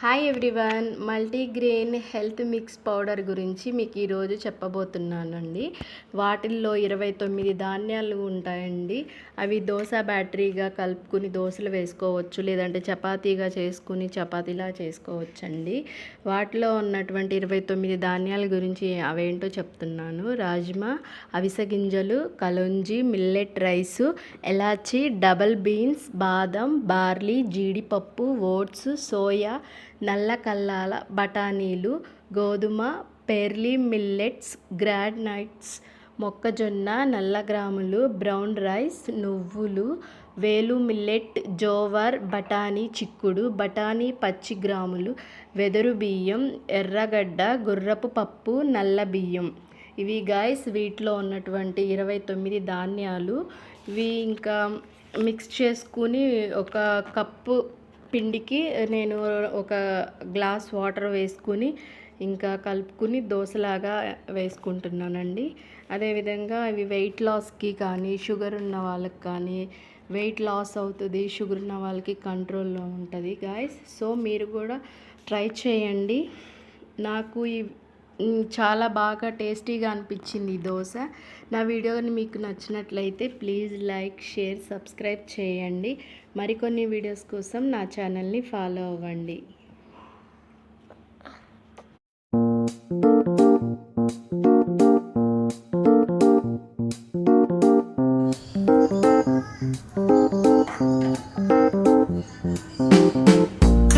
Hi everyone multigrain health mix powder గురించి మీకు ఈరోజు చెప్పబోతున్నానండి. వాటిల్లో ఇరవై తొమ్మిది ధాన్యాలు ఉంటాయండి. అవి దోశ బ్యాటరీగా కలుపుకుని దోశలు వేసుకోవచ్చు లేదంటే చపాతీగా చేసుకుని చపాతీలా చేసుకోవచ్చండి. వాటిలో ఉన్నటువంటి ఇరవై తొమ్మిది ధాన్యాల గురించి అవేంటో చెప్తున్నాను. రాజ్మా అవిసె గింజలు కలుంజి మిల్లెట్ రైసు ఎలాచి డబల్ బీన్స్ బాదం బార్లీ జీడిపప్పు ఓట్స్ సోయా నల్ల కల్లాల బఠానీలు గోధుమ పెర్లీ మిల్లెట్స్ గ్రాడ్ నట్స్ మొక్కజొన్న నల్ల గ్రాములు బ్రౌన్ రైస్ నువ్వులు వేలు మిల్లెట్ జోవర్ బఠానీ చిక్కుడు బఠానీ పచ్చి గ్రాములు వెదురు బియ్యం ఎర్రగడ్డ గుర్రపు పప్పు నల్ల బియ్యం. ఇవి గాయస్ వీటిలో ఉన్నటువంటి ఇరవై తొమ్మిది ధాన్యాలు. ఇవి ఇంకా మిక్స్ చేసుకుని ఒక కప్పు పిండికి నేను ఒక గ్లాస్ వాటర్ వేసుకుని ఇంకా కలుపుకుని దోశలాగా వేసుకుంటున్నానండి. అదేవిధంగా ఇవి వెయిట్ లాస్కి కానీ షుగర్ ఉన్న వాళ్ళకి కానీ వెయిట్ లాస్ అవుతుంది షుగర్ ఉన్న వాళ్ళకి కంట్రోల్లో ఉంటుంది. గాయస్ సో మీరు కూడా ట్రై చేయండి. నాకు ఈ చాలా బాగా టేస్టీగా అనిపించింది ఈ దోశ. నా వీడియోని మీకు నచ్చినట్లయితే ప్లీజ్ లైక్ షేర్ సబ్స్క్రైబ్ చేయండి. మరికొన్ని వీడియోస్ కోసం నా ఛానల్ని ఫాలో అవ్వండి.